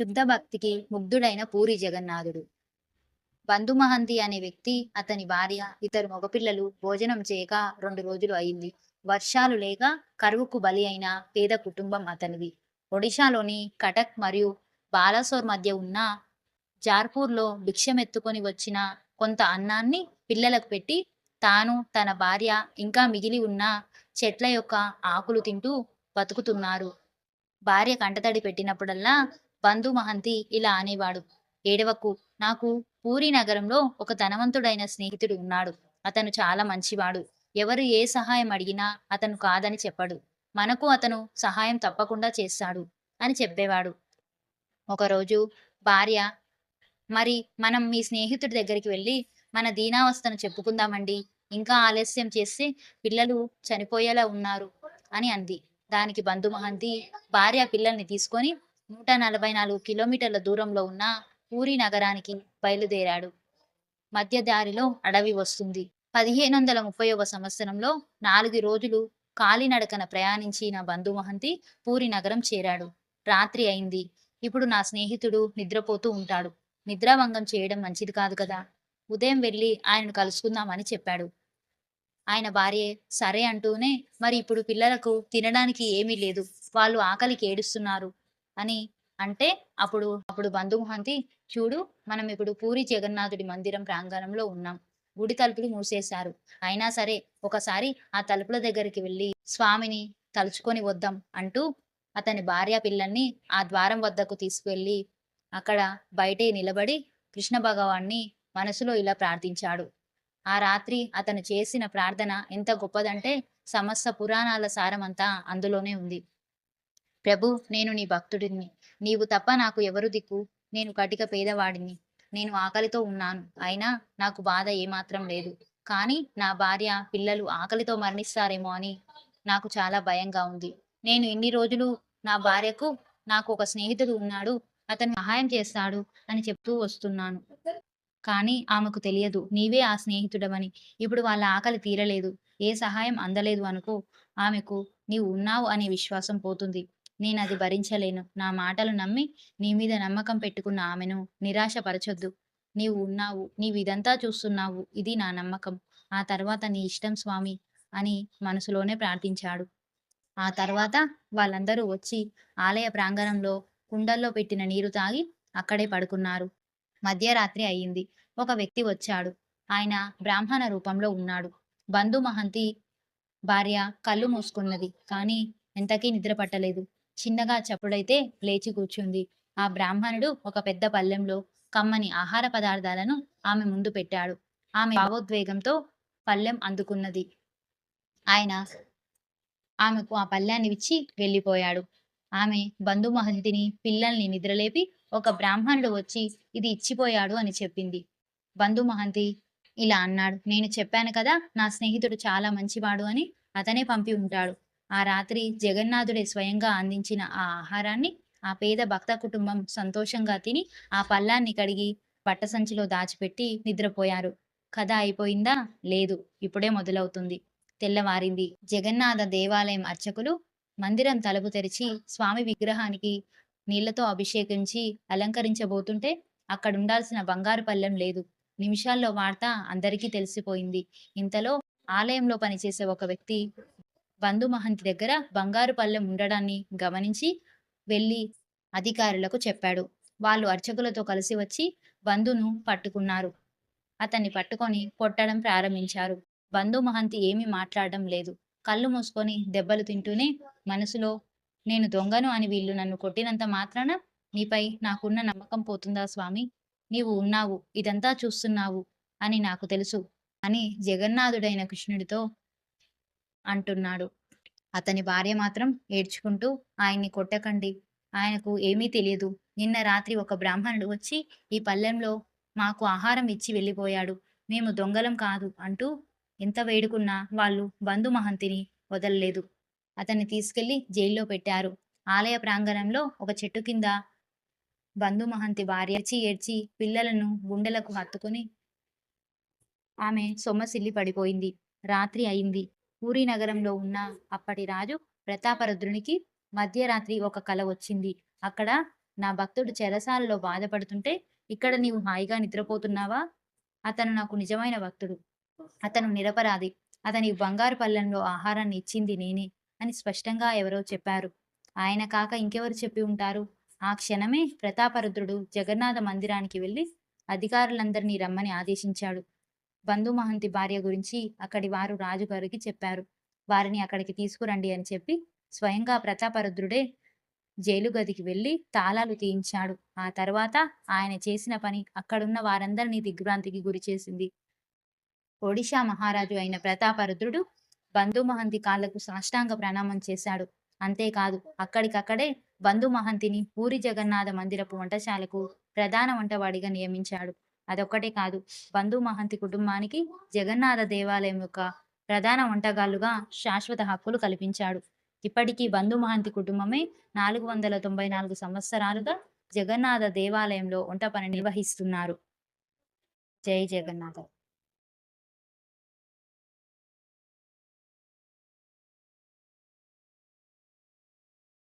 శుద్ధ భక్తికి ముగ్ధుడైన పూరి జగన్నాథుడు. బంధుమహంతి అనే వ్యక్తి అతని భార్య ఇతరు మగపిల్లలు భోజనం చేయక రెండు రోజులు అయింది. వర్షాలు లేక కరువుకు బలి అయిన పేద కుటుంబం అతనిది. ఒడిశాలోని కటక్ మరియు బాలాసోర్ మధ్య ఉన్న జార్పూర్లో భిక్షమెత్తుకొని వచ్చిన కొంత అన్నాన్ని పిల్లలకు పెట్టి తాను తన భార్య ఇంకా మిగిలి ఉన్న చెట్ల యొక్క ఆకులు తింటూ బతుకుతున్నారు. భార్య కంటతడి పెట్టినప్పుడల్లా బంధు మహంతి ఇలా అనేవాడు. ఏడవకు నాకు పూరి నగరంలో ఒక ధనవంతుడైన స్నేహితుడు ఉన్నాడు. అతను చాలా మంచివాడు. ఎవరు ఏ సహాయం అడిగినా అతను కాదని చెప్పడు. మనకు అతను సహాయం తప్పకుండా చేస్తాడు అని చెప్పేవాడు. ఒకరోజు భార్య మరి మనం మీ స్నేహితుడి దగ్గరికి వెళ్ళి మన దీనావస్థను చెప్పుకుందామండి. ఇంకా ఆలస్యం చేస్తే పిల్లలు చనిపోయేలా ఉన్నారు అని అంది. దానికి బంధుమహంతి భార్య పిల్లల్ని తీసుకొని నూట నలభై నాలుగు కిలోమీటర్ల దూరంలో ఉన్న పూరి నగరానికి బయలుదేరాడు. మధ్య దారిలో అడవి వస్తుంది. పదిహేను వందల ముప్పైవ సంవత్సరంలో నాలుగు రోజులు కాలినడకన ప్రయాణించిన బంధుమహంతి పూరి నగరం చేరాడు. రాత్రి అయింది. ఇప్పుడు నా స్నేహితుడు నిద్రపోతూ ఉంటాడు. నిద్రాభంగం చేయడం మంచిది కాదు కదా? ఉదయం వెళ్ళి ఆయనను కలుసుకుందామని చెప్పాడు. ఆయన భార్య సరే అంటూనే మరి ఇప్పుడు పిల్లలకు తినడానికి ఏమీ లేదు. వాళ్ళు ఆకలికి ఏడుస్తున్నారు. అని అంటే అప్పుడు అప్పుడు బంధుమహంతి చూడు మనం ఇప్పుడు పూరి జగన్నాథుడి మందిరం ప్రాంగణంలో ఉన్నాం. గుడి తలుపులు మూసేశారు. అయినా సరే ఒకసారి ఆ తలుపుల దగ్గరికి వెళ్ళి స్వామిని తలుచుకొని వద్దాం అంటూ అతని భార్య పిల్లల్ని ఆ ద్వారం వద్దకు తీసుకువెళ్ళి అక్కడ బయటే నిలబడి కృష్ణ భగవాన్ని మనసులో ఇలా ప్రార్థించాడు. ఆ రాత్రి అతను చేసిన ప్రార్థన ఎంత గొప్పదంటే సమస్త పురాణాల సారమంతా అందులోనే ఉంది. ప్రభు నేను నీ భక్తుడిని. నీవు తప్ప నాకు ఎవరు దిక్కు? నేను కటిక పేదవాడిని. నేను ఆకలితో ఉన్నాను. అయినా నాకు బాధ ఏమాత్రం లేదు. కానీ నా భార్య పిల్లలు ఆకలితో మరణిస్తారేమో అని నాకు చాలా భయంగా ఉంది. నేను ఇన్ని రోజులు నా భార్యకు నాకు ఒక స్నేహితుడు ఉన్నాడు. అతను సహాయం చేస్తాడు అని చెప్తూ వస్తున్నాను. కానీ ఆమెకు తెలియదు. నీవే ఆ స్నేహితుడవని. ఇప్పుడు వాళ్ళ ఆకలి తీరలేదు. ఏ సహాయం అందలేదు అనుకో ఆమెకు నీవు ఉన్నావు అనే విశ్వాసం పోతుంది. నేను అది భరించలేను. నా మాటలు నమ్మి నీ మీద నమ్మకం పెట్టుకున్న ఆమెను నిరాశపరచొద్దు. నీవు ఉన్నావు నీవు ఇదంతా చూస్తున్నావు ఇది నా నమ్మకం. ఆ తర్వాత నీ ఇష్టం స్వామి అని మనసులోనే ప్రార్థించాడు. ఆ తర్వాత వాళ్ళందరూ వచ్చి ఆలయ ప్రాంగణంలో కుండల్లో పెట్టిన నీరు తాగి అక్కడే పడుకున్నారు. మధ్యరాత్రి అయ్యింది. ఒక వ్యక్తి వచ్చాడు. ఆయన బ్రాహ్మణ రూపంలో ఉన్నాడు. బంధు మహంతి భార్య కళ్ళు మూసుకున్నది. కానీ ఎంతకీ నిద్ర పట్టలేదు చిన్నగా చప్పుడైతే లేచి కూర్చుంది. ఆ బ్రాహ్మణుడు ఒక పెద్ద పళ్ళెంలో కమ్మని ఆహార పదార్థాలను ఆమె ముందు పెట్టాడు. ఆమె భావోద్వేగంతో పళ్ళెం అందుకున్నది. ఆయన ఆమెకు ఆ పళ్ళాన్ని ఇచ్చి వెళ్ళిపోయాడు. ఆమె బంధుమహంతిని పిల్లల్ని నిద్రలేపి ఒక బ్రాహ్మణుడు వచ్చి ఇది ఇచ్చిపోయాడు అని చెప్పింది. బంధుమహంతి ఇలా అన్నాడు. నేను చెప్పాను కదా నా స్నేహితుడు చాలా మంచివాడు అని అతనే పంపి ఉంటాడు. ఆ రాత్రి జగన్నాథుడే స్వయంగా అందించిన ఆ ఆహారాన్ని ఆ పేద భక్త కుటుంబం సంతోషంగా తిని ఆ పళ్ళాన్ని కడిగి పట్టసంచిలో దాచిపెట్టి నిద్రపోయారు. కథ అయిపోయిందా? లేదు. ఇప్పుడే మొదలవుతుంది. తెల్లవారింది. జగన్నాథ దేవాలయం అర్చకులు మందిరం తలుపు తెరిచి స్వామి విగ్రహానికి నీళ్ళతో అభిషేకించి అలంకరించబోతుంటే అక్కడ ఉండాల్సిన బంగారు పల్లెం లేదు. నిమిషాల్లో వార్త అందరికీ తెలిసిపోయింది. ఇంతలో ఆలయంలో పనిచేసే ఒక వ్యక్తి బంధు మహంతి దగ్గర బంగారు పళ్ళెం ఉండడాన్ని గమనించి వెళ్ళి అధికారులకు చెప్పాడు. వాళ్ళు అర్చకులతో కలిసి వచ్చి బంధును పట్టుకున్నారు. అతన్ని పట్టుకొని కొట్టడం ప్రారంభించారు. బంధు మహంతి ఏమీ మాట్లాడడం లేదు. కళ్ళు మూసుకొని దెబ్బలు తింటూనే మనసులో నేను దొంగను అని వీళ్ళు నన్ను కొట్టినంత మాత్రాన నీపై నాకున్న నమ్మకం పోతుందా స్వామి? నీవు ఉన్నావు. ఇదంతా చూస్తున్నావు అని నాకు తెలుసు అని జగన్నాథుడైన కృష్ణుడితో అంటున్నాడు. అతని భార్య మాత్రం ఏడ్చుకుంటూ ఆయన్ని కొట్టకండి. ఆయనకు ఏమీ తెలియదు. నిన్న రాత్రి ఒక బ్రాహ్మణుడు వచ్చి ఈ పల్లెంలో మాకు ఆహారం ఇచ్చి వెళ్ళిపోయాడు. మేము దొంగలం కాదు అంటూ ఎంత వేడుకున్నా వాళ్ళు బంధుమహంతిని వదలలేదు. అతన్ని తీసుకెళ్ళి జైల్లో పెట్టారు. ఆలయ ప్రాంగణంలో ఒక చెట్టు కింద బంధుమహంతి భార్య ఏడ్చి ఏడ్చి పిల్లలను గుండెలకు హత్తుకుని ఆమె సొమ్మసిల్లి పడిపోయింది. రాత్రి అయింది. పూరి నగరంలో ఉన్న అప్పటి రాజు ప్రతాపరుద్రునికి మధ్యరాత్రి ఒక కల వచ్చింది. అక్కడ నా భక్తుడు చెరసాలలో బాధపడుతుంటే ఇక్కడ నీవు హాయిగా నిద్రపోతున్నావా? అతను నాకు నిజమైన భక్తుడు. అతను నిరపరాధి. అతని బంగారు పళ్ళెంలో ఆహారాన్ని ఇచ్చింది నేనే అని స్పష్టంగా ఎవరో చెప్పారు. ఆయన కాక ఇంకెవరు చెప్పి ఉంటారు? ఆ క్షణమే ప్రతాపరుద్రుడు జగన్నాథ మందిరానికి వెళ్ళి అధికారులందరినీ రమ్మని ఆదేశించాడు. బంధుమహంతి భార్య గురించి అక్కడి వారు రాజుగారికి చెప్పారు. వారిని అక్కడికి తీసుకురండి అని చెప్పి స్వయంగా ప్రతాపరుద్రుడే జైలు గదికి వెళ్ళి తాళాలు తీయించాడు. ఆ తర్వాత ఆయన చేసిన పని అక్కడున్న వారందరినీ దిగ్భ్రాంతికి గురి చేసింది. ఒడిషా మహారాజు అయిన ప్రతాపరుద్రుడు బంధుమహంతి కాళ్ళకు సాష్టాంగ ప్రణామం చేశాడు. అంతేకాదు అక్కడికక్కడే బంధు మహంతిని పూరి జగన్నాథ మందిరపు వంటశాలకు ప్రధాన వంటవాడిగా నియమించాడు. అదొక్కటే కాదు. బంధు మహంతి కుటుంబానికి జగన్నాథ దేవాలయం యొక్క ప్రధాన వంటగాళ్ళుగా శాశ్వత హక్కులు కల్పించాడు. ఇప్పటికీ బంధు మహంతి కుటుంబమే నాలుగు వందల తొంభై నాలుగు సంవత్సరాలుగా జగన్నాథ దేవాలయంలో వంట పని నిర్వహిస్తున్నారు. జై జగన్నాథ!